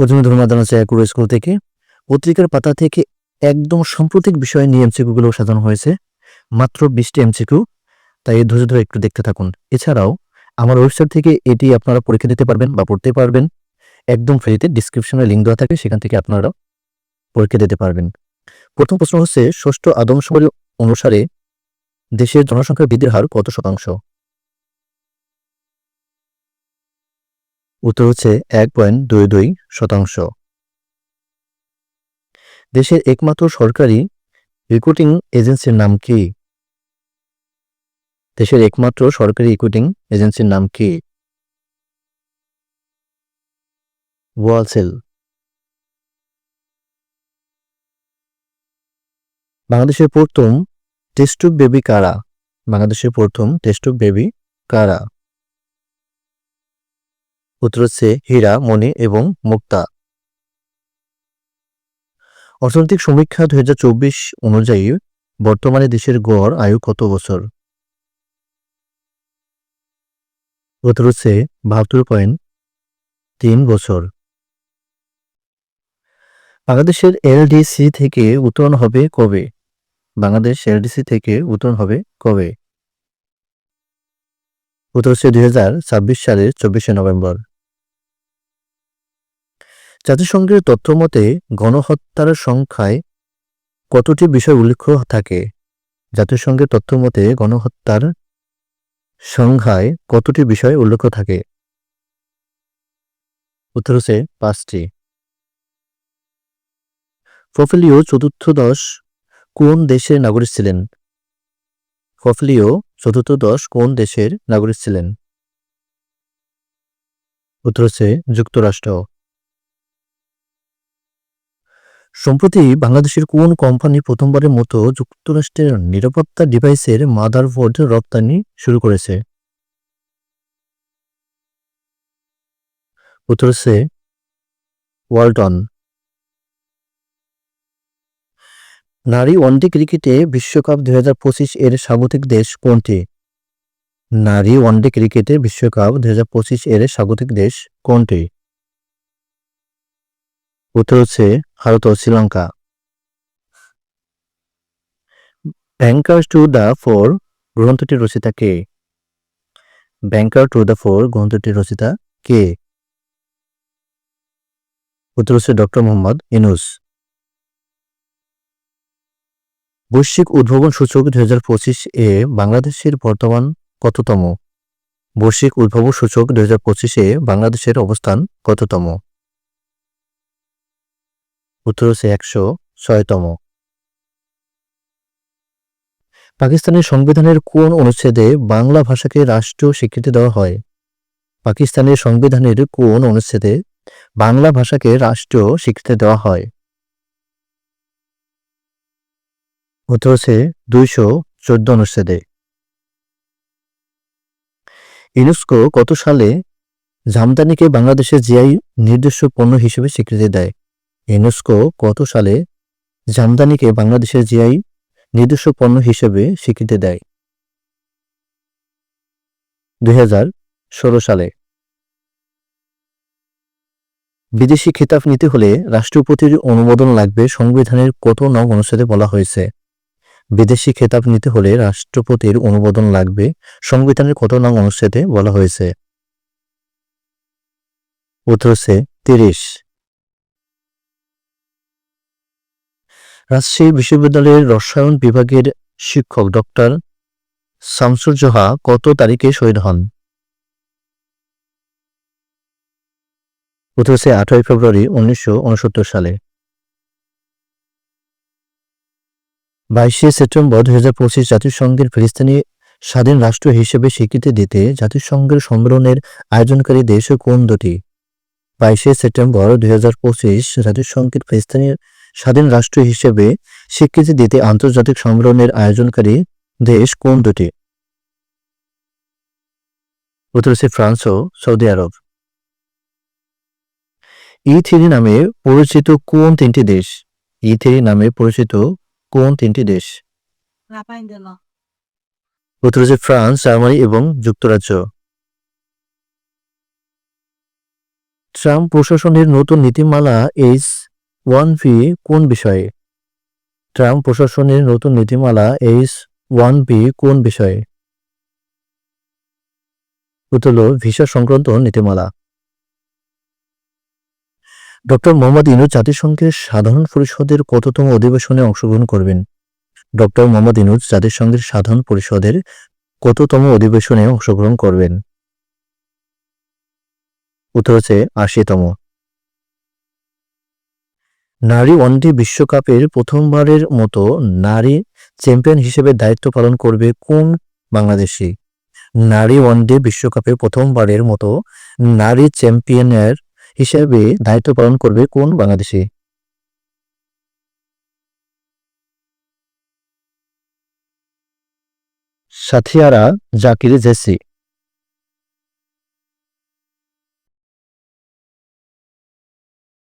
প্রথমে ধন্যবাদ জানাচ্ছি একুরো স্কুল থেকে। পত্রিকার পাতা থেকে একদম সাম্প্রতিক বিষয় নিয়ে এমসিকিউ গুলো সাজানো হয়েছে। মাত্র বিশটি এমসিকিউ তাই ধৈর্য ধরে একটু দেখতে থাকুন। এছাড়াও আমার ওয়েবসাইট থেকে এটি আপনারা পরীক্ষা দিতে পারবেন বা পড়তে পারবেন। একদম ফ্রিতে ডিসক্রিপশনে লিঙ্ক দেওয়া থাকে সেখান থেকে আপনারা পরীক্ষা দিতে পারবেন। প্রথম প্রশ্ন হচ্ছে, ষষ্ঠ আদমশুমারি অনুসারে দেশের জনসংখ্যার বৃদ্ধির হার কত শতাংশ? উত্তর হচ্ছে এক পয়েন্ট দুই দুই শতাংশ। দেশের একমাত্র সরকারি রিক্রুটিং এজেন্সির নাম কি? দেশের একমাত্র সরকারি রিক্রুটিং এজেন্সির নাম কি? ওয়ালসেল বাংলাদেশের প্রথম টেস্টুব বেবি কারা? বাংলাদেশের প্রথম টেস্টুব বেবি কারা? উত্তর হচ্ছে হীরা, মণি এবং মুক্তা। অর্থনৈতিক সমীক্ষা দু হাজার চব্বিশ অনুযায়ী বর্তমানে দেশের গড় আয়ু কত বছর? উত্তর হচ্ছে বাহাত্তর পয়েন্ট তিন বছর। বাংলাদেশের এলডিসি থেকে উত্তরণ হবে কবে? বাংলাদেশ এলডিসি থেকে উত্তরণ হবে কবে? উত্তর হচ্ছে দুই হাজার ছাব্বিশ সালের চব্বিশে নভেম্বর। জাতিসংঘের তথ্য মতে গণহত্যার সংখ্যায় কতটি বিষয় উল্লেখ থাকে? জাতিসংঘের তথ্য মতে গণহত্যার সংখ্যায় কতটি বিষয় উল্লেখ থাকে? উত্তর হচ্ছে পাঁচটি। ফফলিও চতুর্থ দশ কোন দেশের নাগরিক ছিলেন? ফফলিও চতুর্থ দশ কোন দেশের নাগরিক ছিলেন? উত্তর হচ্ছে যুক্তরাষ্ট্র। সম্প্রতি বাংলাদেশের কোন কোম্পানি প্রথমবারের মতো যুক্তরাষ্ট্রের নিরাপত্তা ডিভাইসের মাদারবোর্ড রপ্তানি শুরু করেছে? উত্তর ওয়ালটন। নারী ওয়ানডে ক্রিকেটে বিশ্বকাপ দুই হাজার পঁচিশ এর স্বাগতিক দেশ কোনটি? নারী ওয়ানডে ক্রিকেটে বিশ্বকাপ দুই হাজার পঁচিশ এর স্বাগতিক দেশ কোনটি? উত্তর হচ্ছে ভারত ও Sri Lanka. Banker to the poor গ্রন্থটির রচিতা কে? ব্যাংকার টু দ্য ফোর গ্রন্থটির রচিতা কে? উত্তর হচ্ছে ডক্টর মোহাম্মদ ইনুস বৈশ্বিক উদ্ভাবন সূচক দুই হাজার পঁচিশ এ বাংলাদেশের বর্তমান কততম? বৈশ্বিক উদ্ভাবন সূচক দুই হাজার পঁচিশে বাংলাদেশের অবস্থান কততম? উত্তর হচ্ছে একশো ছয়তম। পাকিস্তানের সংবিধানের কোন অনুচ্ছেদে বাংলা ভাষাকে রাষ্ট্রীয় স্বীকৃতি দেওয়া হয়? পাকিস্তানের সংবিধানের কোন অনুচ্ছেদে বাংলা ভাষাকে রাষ্ট্রীয় স্বীকৃতি দেওয়া হয়? উত্তর হচ্ছে দুইশো চোদ্দ অনুচ্ছেদে। ইউনেস্কো কত সালে জামদানিকে বাংলাদেশের জিআই নির্দিষ্ট পণ্য হিসেবে স্বীকৃতি দেয়? ইউনেস্কো কত সালে জামদানিকে বাংলাদেশের জিআই নিজস্ব পণ্য হিসেবে স্বীকৃতি দেয়। দুই হাজার ষোলো সালে বিদেশি খেতাব নিতে হলে রাষ্ট্রপতির অনুমোদন লাগবে সংবিধানের কত নং অনুচ্ছেদে বলা হয়েছে। বিদেশি খেতাব নিতে হলে রাষ্ট্রপতির অনুমোদন লাগবে সংবিধানের কত নং অনুচ্ছেদে বলা হয়েছে। উত্তর হচ্ছে তিরিশ। রাজশাহী বিশ্ববিদ্যালয়ের রসায়ন বিভাগের শিক্ষক ডক্টর শামসুর জোহা কত তারিখে শহীদ হন? হচ্ছে আঠারোই ফেব্রুয়ারি উনিশশো সালে। বাইশে সেপ্টেম্বর দুই হাজার পঁচিশ জাতিসংঘের ফিলিস্তিনি স্বাধীন রাষ্ট্র হিসেবে স্বীকৃতি দিতে জাতিসংঘের সম্মেলনের আয়োজনকারী দেশ কোন দুটি? বাইশে সেপ্টেম্বর দুই হাজার পঁচিশ জাতিসংঘের ফিলিস্তিনের স্বাধীন রাষ্ট্র হিসেবে স্বীকৃতি দিতে আন্তর্জাতিক সম্মেলনের আয়োজনকারী দেশ কোন দুটি? উত্তর হচ্ছে ফ্রান্স ও সৌদি আরব। ই থ্রি নামে পরিচিত কোন তিনটি দেশ? ই থ্রি নামে পরিচিত কোন তিনটি দেশ? উত্তর হচ্ছে ফ্রান্স জার্মানি এবং যুক্তরাজ্য। ট্রাম্প প্রশাসনের নতুন নীতিমালা এইচ ওয়ান বি কোন বিষয়ে? ট্রাম্প প্রশাসনের নতুন নীতিমালা এইচ ওয়ান বি কোন বিষয়ে? উত্তর ভিসা সংক্রান্ত নীতিমালা। ডক্টর মোহাম্মদ ইনুস জাতিসংঘের সাধারণ পরিষদের কততম অধিবেশনে অংশগ্রহণ করবেন? ডক্টর মোহাম্মদ ইনুস জাতিসংঘের সাধারণ পরিষদের কততম অধিবেশনে অংশগ্রহণ করবেন? উত্তর হচ্ছে আশিতম। নারী ওয়ানডে বিশ্বকাপের প্রথমবারের মতো নারী চ্যাম্পিয়ন হিসেবে দায়িত্ব পালন করবে কোন বাংলাদেশি? নারী ওয়ানডে বিশ্বকাপে প্রথমবারের মতো নারী চ্যাম্পিয়নের হিসেবে দায়িত্ব পালন করবে কোন বাংলাদেশি? সাথিয়ারা জাকির জেসি।